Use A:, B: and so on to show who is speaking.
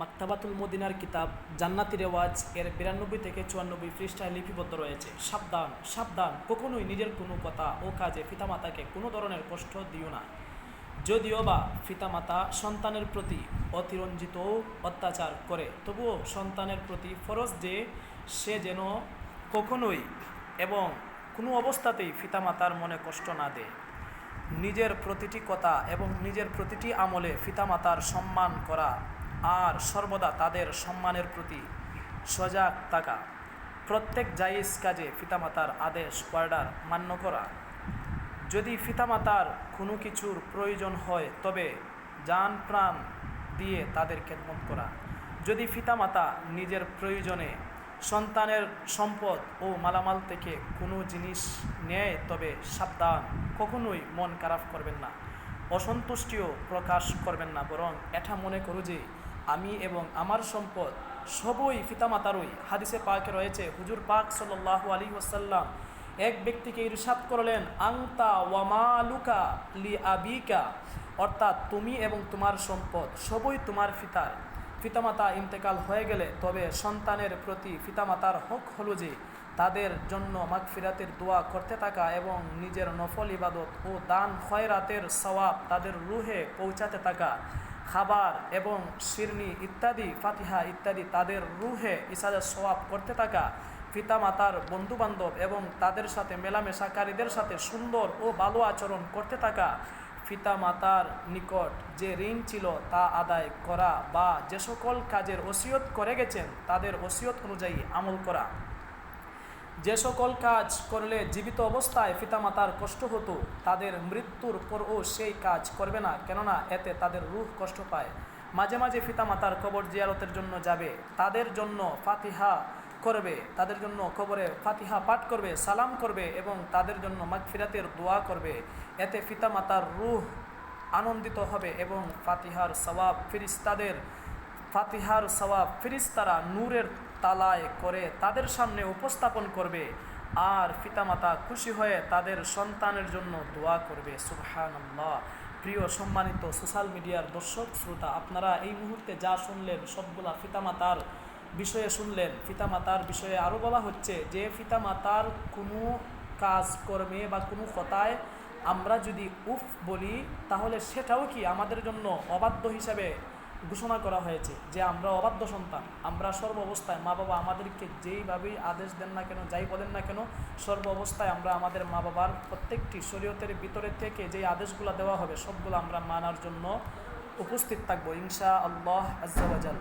A: মাক্তাবাতুল মদিনার কিতাব জান্নাতি রেওয়াজ এর বিরানব্বই থেকে চুয়ান্নব্বই পৃষ্ঠায় লিপিবদ্ধ রয়েছে। সাবধান সাবধান, কখনোই নিজের কোনো কথা ও কাজে পিতামাতাকে কোনো ধরনের কষ্ট দিও না। যদিও বা পিতামাতা সন্তানের প্রতি অতিরঞ্জিত অত্যাচার করে, তবুও সন্তানের প্রতি ফরজ যে সে যেন কখনোই এবং কোনো অবস্থাতেই পিতামাতার মনে কষ্ট না দেয়। নিজের প্রতিটি কথা এবং নিজের প্রতিটি আমলে পিতামাতার সম্মান করা আর সর্বদা তাদের সম্মানের প্রতি সজাগ থাকা। প্রত্যেক জায়েজ কাজে পিতামাতার আদেশ, অর্ডার মান্য করা। যদি পিতামাতার কোনো কিছুর প্রয়োজন হয়, তবে যান প্রাণ দিয়ে তাদের খেদমত করা। যদি পিতামাতা নিজের প্রয়োজনে সন্তানের সম্পদ ও মালামাল থেকে কোনো জিনিস নেয়, তবে সাবধান, কখনোই মন খারাপ করবেন না। অসন্তুষ্টিও প্রকাশ করবেন না, বরং এটা মনে করো যে আমি এবং আমার সম্পদ সবই পিতামাতারই। হাদিসে পাকে রয়েছে, হুজুর পাক সাল্লাহ আলী ওসাল্লাম এক ব্যক্তিকে ইরশাদ করলেন আংতা ওয়ামালুকা লি আবিকা। অর্থাৎ তুমি এবং তোমার সম্পদ সবই তোমার ফিতার পিতামাতা ইন্তেকাল হয়ে গেলে তবে সন্তানের প্রতি পিতামাতার হক হলো যে, তাদের জন্য মাগফিরাতের দোয়া করতে থাকা এবং নিজের নফল ইবাদত ও দান খয়রাতের সওয়াব তাদের রুহে পৌঁছাতে থাকা। খাবার এবং শিরনি ইত্যাদি, ফাতিহা ইত্যাদি তাদের রুহে ইসাদের সওয়াব করতে থাকা পিতামাতার বন্ধুবান্ধব এবং তাদের সাথে মেলামেশাকারীদের সাথে সুন্দর ও ভালো আচরণ করতে থাকা পিতামাতার নিকট যে ঋণ ছিল তা আদায় করা বা যে সকল কাজের ওসিয়ত করে গেছেন, তাদের ওসিয়ত অনুযায়ী আমল করা। যে সকল কাজ করলে জীবিত অবস্থায় পিতামাতার কষ্ট হতো, তাদের মৃত্যুর পরও সেই কাজ করবে না। কেননা এতে তাদের রুহ কষ্ট পায়। মাঝে মাঝে পিতামাতার কবর জিয়ারতের জন্য যাবে। তাদের জন্য ফাতিহা করবে। তাদের জন্য কবরে ফাতিহা পাঠ করবে, সালাম করবে এবং তাদের জন্য মাগফিরাতের দোয়া করবে। এতে পিতামাতার রুহ আনন্দিত হবে এবং ফাতিহার সওয়াব ফিরিস্তাদের ফাতিহার সওয়াব ফিরিস্তারা নূরের তালায় করে তাদের সামনে উপস্থাপন করবে আর পিতামাতা খুশি হয়ে তাদের সন্তানের জন্য দোয়া করবে। সুবহানাল্লাহ। প্রিয় সম্মানিত সোশ্যাল মিডিয়ার দর্শক, শ্রোতা, আপনারা এই মুহূর্তে যা শুনলেন, সবগুলা পিতামাতার বিষয়ে শুনলেন। পিতামাতার বিষয়ে আরও বলা হচ্ছে যে, পিতামাতার কোনো কাজ কর্মে বা কোনো কথায় আমরা যদি উফ বলি, তাহলে সেটাও কি আমাদের জন্য অবাধ্য হিসাবে ঘোষণা করা হয়েছে যে আমরা অবাধ্য সন্তান, আমরা সর্ব অবস্থায় মা বাবা আমাদেরকে যেইভাবেই আদেশ দেন না কেন, যাই বলেন না কেন, সর্ব অবস্থায় আমরা আমাদের মা বাবার প্রত্যেকটি শরীয়তের ভিতরে থেকে যেই আদেশগুলো দেওয়া হবে, সবগুলো আমরা মানার জন্য উপস্থিত থাকব ইনশা আল্লাহ আজ্জাবাজাল